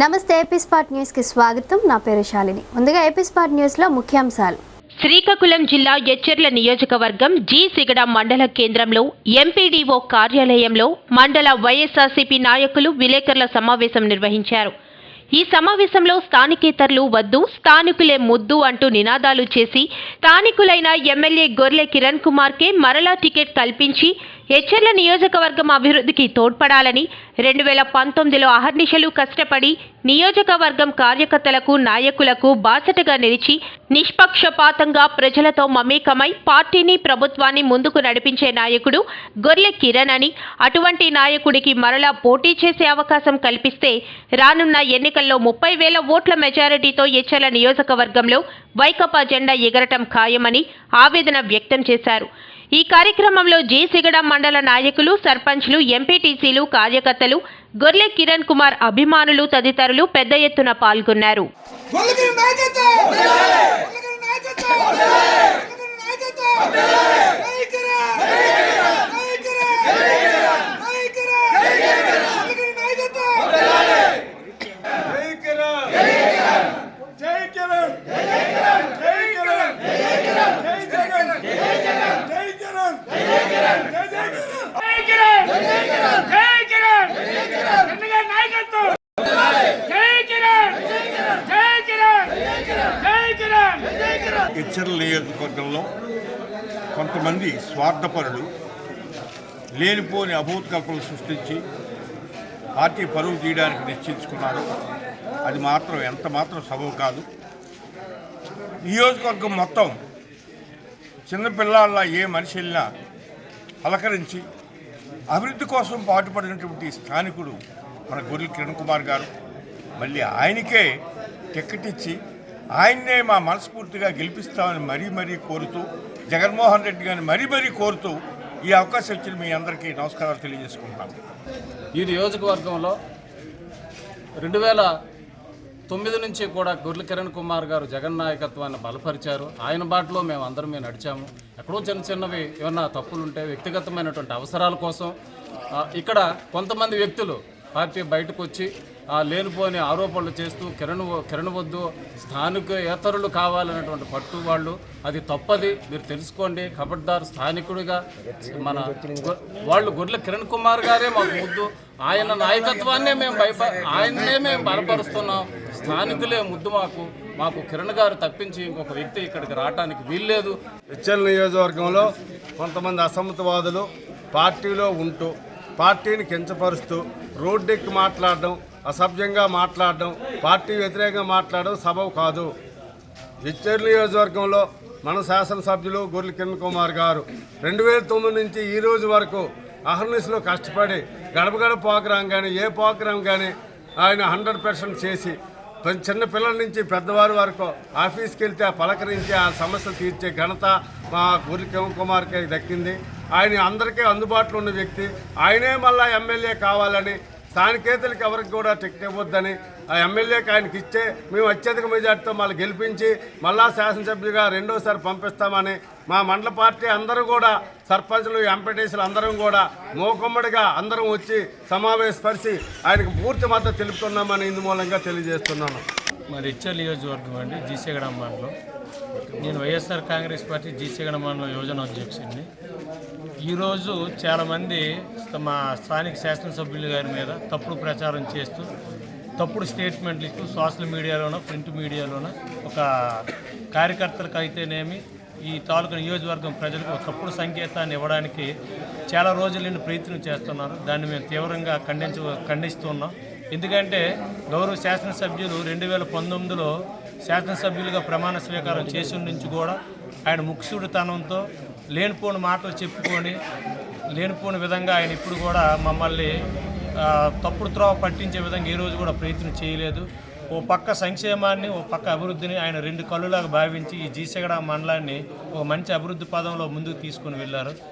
నమస్తే AP spot న్యూస్కి స్వాగతం. నా పేరు శాలిని. ముందుగా ఏపీ స్పాట్ న్యూస్లో ముఖ్యాంశాలు. శ్రీకాకుళం జిల్లా ఎచ్చెర్ల నియోజకవర్గం జి సిగడ మండల కేంద్రంలో ఎంపీడీఓ కార్యాలయంలో మండల వైఎస్ఆర్సీపీ నాయకులు విలేకరుల సమావేశం నిర్వహించారు. ఈ సమావేశంలో స్థానికేతరులు వద్దు స్థానికులే ముద్దు అంటూ నినాదాలు చేసి స్థానికులైన ఎమ్మెల్యే గొర్లె కిరణ్ కుమార్కే మరలా టికెట్ కల్పించి ఎచ్చెర్ల నియోజకవర్గం అభివృద్ధికి తోడ్పడాలని రెండు వేల పంతొమ్మిదిలో అహర్నిశలు కష్టపడి నియోజకవర్గం కార్యకర్తలకు నాయకులకు బాసటగా నిలిచి నిష్పక్షపాతంగా ప్రజలతో మమేకమై పార్టీని ప్రభుత్వాన్ని ముందుకు నడిపించే నాయకుడు గొర్లె కిరణ్ అని అటువంటి నాయకుడికి మరలా పోటీ చేసే అవకాశం కల్పిస్తే రానున్న ఎన్నిక ఎన్నికల్లో ముప్పై వేల ఓట్ల మెజారిటీతో ఎచ్చల నియోజకవర్గంలో వైకపా జెండా ఎగరటం ఖాయమని ఆవేదన వ్యక్తం చేశారు. ఈ కార్యక్రమంలో జి సిగడ మండల నాయకులు సర్పంచ్లు ఎంపీటీసీలు కార్యకర్తలు గొర్లె కిరణ్ కుమార్ అభిమానులు తదితరులు పెద్ద ఎత్తున పాల్గొన్నారు. నాయకత్వం గొల్లగిరి నాయకత్వం గొల్లగిరి నాయకత్వం నాయకరా నాయకరా నాయకరా గొల్లగిరి నాయకత్వం జై కిరణ్ జై కిరణ్ జై కిరణ్ జై కిరణ్ జై కిరణ్ జై జగన్ జై కిరణ్ జై కిరణ్ జై కిరణ్ జై జగన్ జై కిరణ్ జై కిరణ్ జై కిరణ్ జై కిరణ్ ఎన్నిగా నాయకత్వం జై కిరణ్ జై కిరణ్ జై కిరణ్ జై కిరణ్ జై కిరణ్ హెచ్చర్ల నియోజకవర్గంలో కొంతమంది స్వార్థపరులు లేనిపోని అభూతకల్పలు సృష్టించి పార్టీ పరువు తీయడానికి నిశ్చయించుకున్నారు. అది మాత్రం ఎంత మాత్రం సబబు కాదు. నియోజకవర్గం మొత్తం చిన్నపిల్లల ఏ మనిషి వెళ్ళినా పలకరించి అభివృద్ధి కోసం పాటుపడినటువంటి స్థానికుడు మన గొర్రెల కిరణ్ కుమార్ గారు. మళ్ళీ ఆయనకే టికెట్ ఇచ్చి ఆయన్నే మా మనస్ఫూర్తిగా గెలిపిస్తామని మరీ మరీ కోరుతూ జగన్మోహన్ రెడ్డి గారిని మరీ మరీ కోరుతూ ఈ అవకాశం ఇచ్చిన మీ అందరికీ నమస్కారాలు తెలియజేసుకుంటున్నాను ఈ నియోజకవర్గంలో రెండు వేల తొమ్మిది నుంచి కూడా గొర్రెల కిరణ్ కుమార్ గారు జగన్ నాయకత్వాన్ని బలపరిచారు. ఆయన బాటలో మేము అందరం మేము నడిచాము. ఎక్కడో చిన్న చిన్నవి ఏమన్నా తప్పులుంటే వ్యక్తిగతమైనటువంటి అవసరాల కోసం ఇక్కడ కొంతమంది వ్యక్తులు పార్టీ బయటకు వచ్చి లేనిపోని ఆరోపణలు చేస్తూ కిరణ్ కిరణ్ వద్దు స్థానికేతరులు కావాలనేటువంటి పట్టు వాళ్ళు. అది తప్పది మీరు తెలుసుకోండి. ఖబర్దార్ స్థానికుడిగా మన వాళ్ళు గుడ్ల కిరణ్ కుమార్ గారే మాకు ముద్దు. ఆయన నాయకత్వాన్నే మేము భయప ఆయన్నే మేము బలపరుస్తున్నాం. స్థానికులే ముద్దు మాకు. మాకు కిరణ్ గారు తప్పించి ఇంకొక వ్యక్తి ఇక్కడికి రావడానికి వీల్లేదు. హెచ్ఎల్ నియోజకవర్గంలో కొంతమంది అసమ్మతవాదులు పార్టీలో ఉంటూ పార్టీని కించపరుస్తూ రోడ్డెక్కి మాట్లాడడం అసభ్యంగా మాట్లాడడం పార్టీ వ్యతిరేకంగా మాట్లాడడం సబబు కాదు. హెచ్ఎల్ నియోజకవర్గంలో మన శాసనసభ్యులు గొర్రెల కిరణ్ కుమార్ గారు రెండు వేల తొమ్మిది నుంచి ఈ రోజు వరకు అహర్నిస్లో కష్టపడి గడప గడప ప్రోగ్రాం కానీ ఏ ప్రోగ్రాం కానీ ఆయన హండ్రెడ్ పర్సెంట్ చేసి చిన్న పిల్లల నుంచి పెద్దవారి వరకు ఆఫీస్కి వెళ్తే ఆ పలకరించి ఆ సమస్యలు తీర్చే ఘనత మా గురి కుమార్కి దక్కింది. ఆయన అందరికీ అందుబాటులో ఉన్న వ్యక్తి. ఆయనే మళ్ళా ఎమ్మెల్యే కావాలని స్థానికేతలకు ఎవరికి కూడా టికెట్ ఇవ్వద్దని ఆ ఎమ్మెల్యేకి ఆయనకి ఇచ్చే మేము అత్యధిక మెజార్టీతో మళ్ళీ గెలిపించి మళ్ళా శాసనసభ్యులుగా రెండోసారి పంపిస్తామని మా మండల పార్టీ అందరూ కూడా సర్పంచ్లు ఎంపీటీసీలు అందరం కూడా మూకుమ్మడిగా అందరం వచ్చి సమావేశపరిచి ఆయనకు పూర్తి మద్దతు తెలుపుతున్నామని ఇందు మూలంగా తెలియజేస్తున్నాను. మరి ఇచ్చే నియోజకవర్గం అండి జీసీగడ మండలం. నేను వైఎస్ఆర్ కాంగ్రెస్ పార్టీ జీసీగడ మండలం యోజన అధ్యక్షుడిని. ఈరోజు చాలామంది మా స్థానిక శాసనసభ్యులు గారి మీద తప్పుడు ప్రచారం చేస్తూ తప్పుడు స్టేట్మెంట్లు ఇస్తూ సోషల్ మీడియాలోనో ప్రింట్ మీడియాలోనో ఒక కార్యకర్తలకు అయితేనేమి ఈ తాలూకా నియోజకవర్గం ప్రజలకు తప్పుడు సంకేతాన్ని ఇవ్వడానికి చాలా రోజుల ప్రయత్నం చేస్తున్నారు. దాన్ని మేము తీవ్రంగా ఖండించ ఖండిస్తున్నాం. ఎందుకంటే గౌరవ శాసనసభ్యులు రెండు వేల పంతొమ్మిదిలో శాసనసభ్యులుగా ప్రమాణ స్వీకారం చేసి నుంచి కూడా ఆయన ముక్సుడితనంతో లేనిపోని మాటలు చెప్పుకొని లేనిపోని విధంగా ఆయన ఇప్పుడు కూడా మమ్మల్ని తప్పుడు త్రోవ పట్టించే విధంగా ఈరోజు కూడా ప్రయత్నం చేయలేదు. ఓ పక్క సంక్షేమాన్ని ఓ పక్క అభివృద్ధిని ఆయన రెండు కళ్ళులాగా భావించి ఈ జీసగడ మండలాన్ని ఒక మంచి అభివృద్ధి పదంలో ముందుకు తీసుకుని వెళ్ళారు.